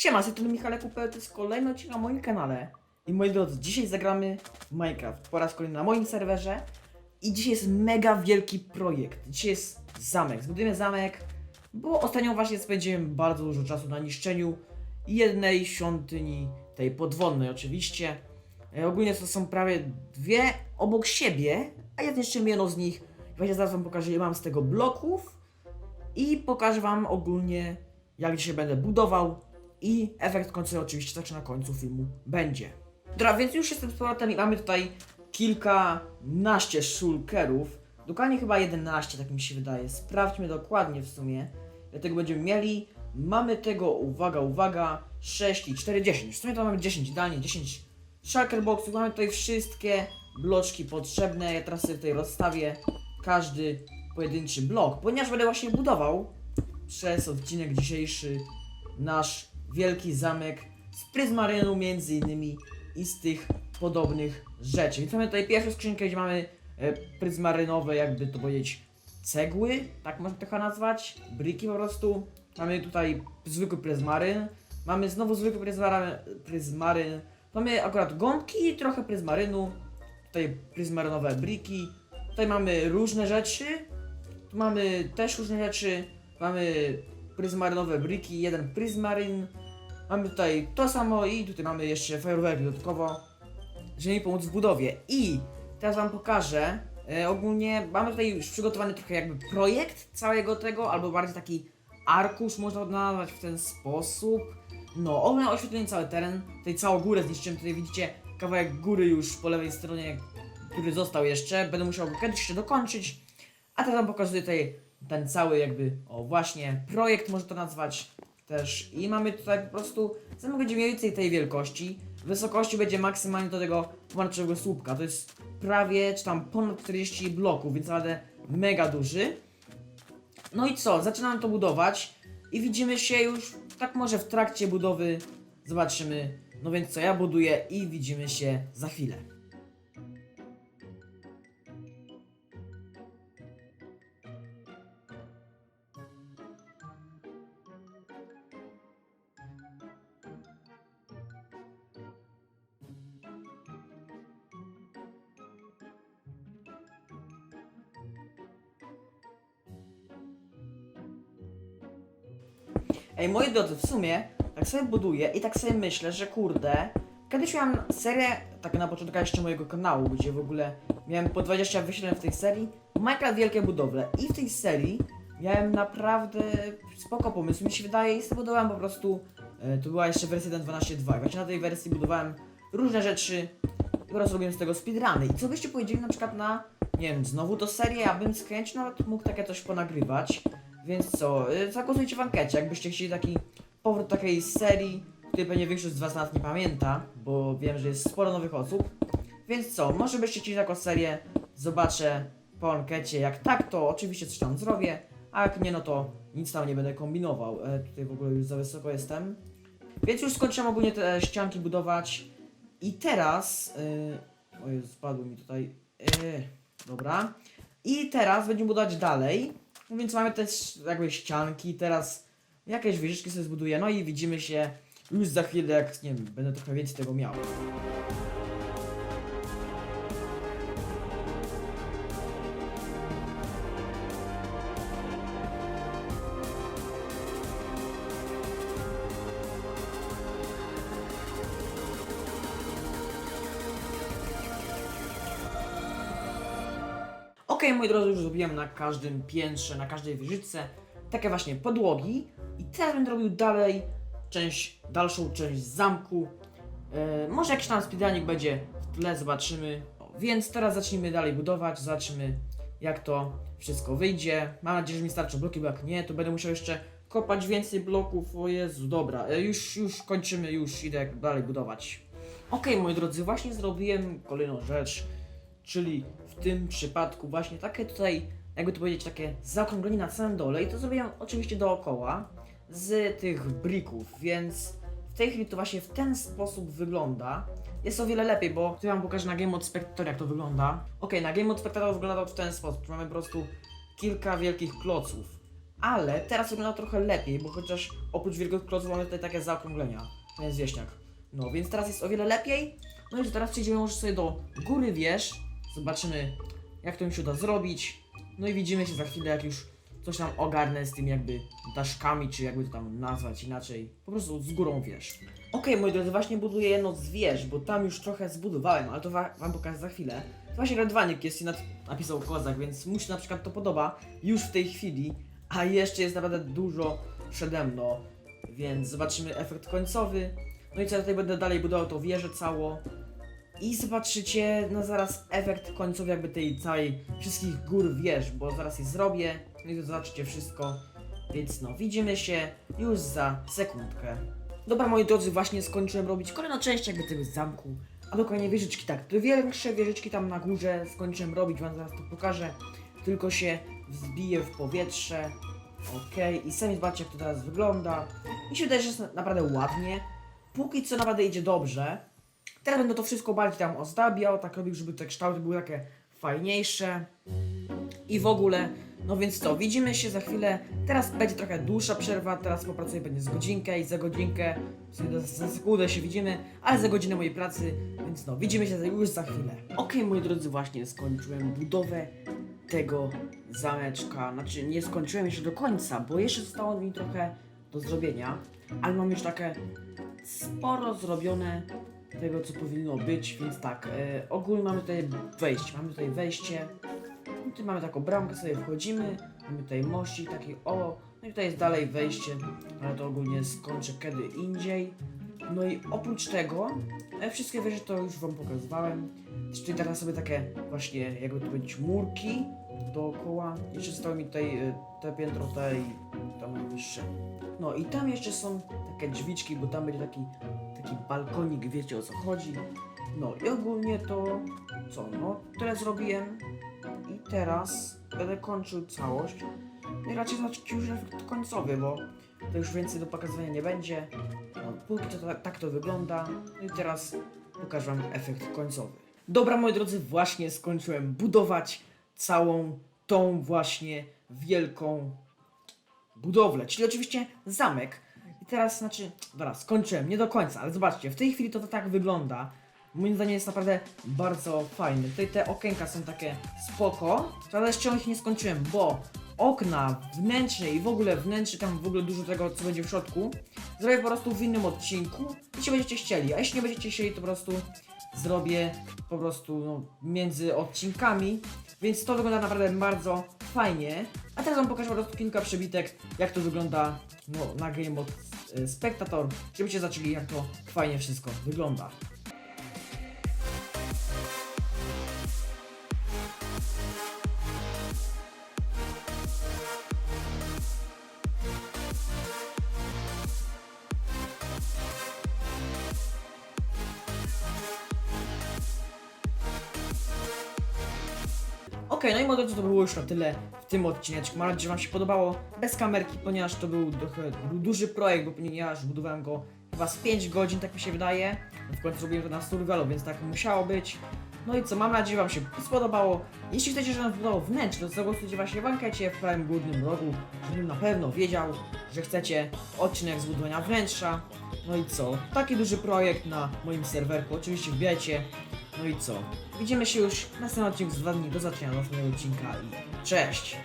Siema, z strony Michale Kupel, to jest kolejny odcinek na moim kanale. I moi drodzy, dzisiaj zagramy w Minecraft po raz kolejny na moim serwerze. I dzisiaj jest mega wielki projekt. Dzisiaj jest zamek. Zbudujemy zamek, bo ostatnio właśnie spędziłem bardzo dużo czasu na niszczeniu jednej świątyni, tej podwodnej oczywiście. E, ogólnie to są prawie dwie obok siebie, a ja zniszczyłem jedną z nich. Właśnie zaraz wam pokażę, ile mam z tego bloków i pokażę wam ogólnie, jak dzisiaj będę budował i efekt końcowy oczywiście także na końcu filmu będzie. Dobra, więc już jestem z powrotem i mamy tutaj kilkanaście shulkerów. Dokładnie chyba 11, tak mi się wydaje. Sprawdźmy dokładnie w sumie. Ile tego będziemy mieli. Mamy tego, uwaga, uwaga, 6 i 4, 10. W sumie to mamy 10, idealnie 10 shulker boxów. Mamy tutaj wszystkie bloczki potrzebne. Ja teraz sobie tutaj rozstawię każdy pojedynczy blok, ponieważ będę właśnie budował przez odcinek dzisiejszy nasz wielki zamek z pryzmarynu między innymi i z tych podobnych rzeczy. Więc mamy tutaj pierwszą skrzynkę, gdzie mamy e, pryzmarynowe, jakby to powiedzieć, cegły, tak można to chyba nazwać, briki po prostu. Mamy tutaj zwykły pryzmaryn, mamy znowu zwykły pryzmaryn, pryzmaryn. mamy akurat gąbki i trochę pryzmarynu, tutaj pryzmarynowe briki, tutaj mamy różne rzeczy, tu mamy też różne rzeczy, mamy pryzmarynowe briki, jeden pryzmaryn, mamy tutaj to samo i tutaj mamy jeszcze fajerwerki dodatkowo, żeby mi pomóc w budowie. I teraz wam pokażę, e, ogólnie mamy tutaj już przygotowany trochę jakby projekt całego tego, albo bardziej taki arkusz można nazwać w ten sposób. No, ogólnie oświetlenie cały teren, tutaj całą górę zniszczyłem, tutaj widzicie kawałek góry już po lewej stronie, który został jeszcze, będę musiał go kiedyś jeszcze dokończyć. A teraz wam pokazuję tutaj ten cały jakby, o właśnie, projekt można to nazwać też. I mamy tutaj po prostu, zamek będzie mniej więcej tej wielkości. Wysokości będzie maksymalnie do tego pomarańczowego słupka. To jest prawie, czy tam ponad 40 bloków, więc naprawdę mega duży. No i co, zaczynam to budować i widzimy się już, tak może w trakcie budowy zobaczymy. No więc co, ja buduję i widzimy się za chwilę. Ej, moi drodzy, w sumie tak sobie buduję i tak sobie myślę, że kurde, kiedyś miałem serię, tak na początku jeszcze mojego kanału, gdzie w ogóle miałem po 20 wyświetleń w tej serii, Minecraft Wielkie Budowle. I w tej serii miałem naprawdę spoko pomysł, mi się wydaje i zbudowałem po prostu, e, to była jeszcze wersja 1.12.2 i właśnie na tej wersji budowałem różne rzeczy po prostu robiłem z tego speedruny. I co byście powiedzieli na przykład na, nie wiem, znowu to serię, ja bym z chęcią nawet mógł takie coś ponagrywać, więc co, y, zagłosujcie w ankiecie, jakbyście chcieli taki powrót takiej serii, której pewnie większość z was nawet nie pamięta, bo wiem, że jest sporo nowych osób. Więc co, może byście chcieli taką serię, zobaczę po ankiecie, jak tak, to oczywiście coś tam zrobię, a jak nie, no to nic tam nie będę kombinował. E, tutaj w ogóle już za wysoko jestem. Więc już skończyłem ogólnie te ścianki budować i teraz, yy, oj, spadły mi tutaj, yy, dobra. I teraz będziemy budować dalej. Więc mamy też jakby ścianki, teraz jakieś wieżyczki sobie zbuduję, no i widzimy się już za chwilę, jak nie wiem, będę trochę więcej tego miał. Okej, moi drodzy, już zrobiłem na każdym piętrze, na każdej wieżyczce takie właśnie podłogi i teraz będę robił dalej część, dalszą część zamku. E, może jakiś tam speedrunik będzie w tle, zobaczymy. Więc teraz zacznijmy dalej budować, zobaczymy jak to wszystko wyjdzie. Mam nadzieję, że mi starczą bloki, bo jak nie, to będę musiał jeszcze kopać więcej bloków. O Jezu, dobra, e, już, już kończymy, już idę dalej budować. Okej, moi drodzy, właśnie zrobiłem kolejną rzecz, czyli tym przypadku właśnie takie tutaj, jakby to powiedzieć, takie zaokrąglenie na samym dole i to zrobiłem oczywiście dookoła z tych brików, więc w tej chwili to właśnie w ten sposób wygląda. Jest o wiele lepiej, bo tu wam pokażę na Game Mode Spectator jak to wygląda. Ok, na Game Mode Spectator wygląda to w ten sposób, mamy po prostu kilka wielkich kloców. Ale teraz wygląda trochę lepiej, bo chociaż oprócz wielkich kloców mamy tutaj takie zaokrąglenia. To jest wieśniak. No więc teraz jest o wiele lepiej. No i teraz przejdziemy może sobie do góry wież. Zobaczymy jak to mi się uda zrobić. No i widzimy się za chwilę jak już coś tam ogarnę z tym jakby daszkami, czy jakby to tam nazwać inaczej. Po prostu z górą wież. Okej, moi drodzy, właśnie buduję jedno z wież, bo tam już trochę zbudowałem, ale to wa wam pokażę za chwilę. To właśnie Radwanik jest i napisał kozak, więc mu się na przykład to podoba już w tej chwili, a jeszcze jest naprawdę dużo przede mną, więc zobaczymy efekt końcowy. No i co ja tutaj będę dalej budował tą wieżę cało. I zobaczycie no zaraz efekt końcowy jakby tej całej wszystkich gór wież, bo zaraz je zrobię. No i to zobaczycie wszystko. Więc no, widzimy się już za sekundkę. Dobra moi drodzy, właśnie skończyłem robić kolejną część jakby tego zamku. A dokładnie wieżyczki, tak, te większe wieżyczki tam na górze skończyłem robić, wam zaraz to pokażę. Tylko się wzbiję w powietrze. Okej, i sami zobaczcie jak to teraz wygląda. Mi się wydaje, że jest naprawdę ładnie. Póki co naprawdę idzie dobrze. Teraz będę to wszystko bardziej tam ozdabiał, tak robił, żeby te kształty były takie fajniejsze. I w ogóle, no więc co, widzimy się za chwilę. Teraz będzie trochę dłuższa przerwa, teraz popracuję będzie z godzinkę i za godzinkę, za sekundę się widzimy, ale za godzinę mojej pracy, więc no, widzimy się już za chwilę. Okej, moi drodzy, właśnie skończyłem budowę tego zameczka. Znaczy, nie skończyłem jeszcze do końca, bo jeszcze zostało mi trochę do zrobienia, ale mam już takie sporo zrobione tego, co powinno być, więc tak, e, ogólnie mamy tutaj wejście, mamy tutaj wejście, i tu mamy taką bramkę, sobie wchodzimy, mamy tutaj mościk taki, o, no i tutaj jest dalej wejście, ale to ogólnie skończę kiedy indziej. No i oprócz tego, e, wszystkie wieże to już wam pokazywałem, czyli teraz sobie takie właśnie, jakby to powiedzieć, murki dookoła, jeszcze zostało mi tutaj e, te piętro, te i tam wyższe. No i tam jeszcze są takie drzwiczki, bo tam będzie taki, taki balkonik, wiecie o co chodzi. No i ogólnie to, co, no tyle zrobiłem i teraz będę kończył całość. I raczej zobaczyć już efekt końcowy, bo to już więcej do pokazywania nie będzie. No, póki to tak, tak to wygląda. No i teraz pokażę wam efekt końcowy. Dobra, moi drodzy, właśnie skończyłem budować całą tą właśnie wielką budowlę, czyli oczywiście zamek. Teraz, znaczy, dobra, skończyłem, nie do końca, ale zobaczcie, w tej chwili to, to tak wygląda. Moim zdaniem jest naprawdę bardzo fajny. Tutaj te okienka są takie spoko, ale jeszcze ich nie skończyłem, bo okna wnętrzne i w ogóle wnętrze, tam w ogóle dużo tego, co będzie w środku, zrobię po prostu w innym odcinku, jeśli będziecie chcieli. A jeśli nie będziecie chcieli, to po prostu zrobię po prostu no, między odcinkami, więc to wygląda naprawdę bardzo fajnie. A teraz wam pokażę po prostu kilka przebitek, jak to wygląda no, na Game Mode Spectator, żebyście zaczęli jak to fajnie wszystko wygląda. Okej, no i moi drodzy, to było już na tyle w tym odcineczku. Mam nadzieję, że Wam się podobało bez kamerki, ponieważ to był trochę był duży projekt, bo ponieważ budowałem go chyba z 5 godzin, tak mi się wydaje. W końcu zrobiłem to na survivalu, więc tak musiało być. No i co, mam nadzieję, że Wam się spodobało. Jeśli chcecie, żebym budował wnętrze, to zagłosujcie właśnie w ankiecie w prawym górnym rogu, żebym na pewno wiedział, że chcecie odcinek zbudowania wnętrza. No i co, taki duży projekt na moim serwerku, oczywiście wbijajcie. No i co, widzimy się już w następnym odcinku z dwa dni, do do następnego odcinka i cześć!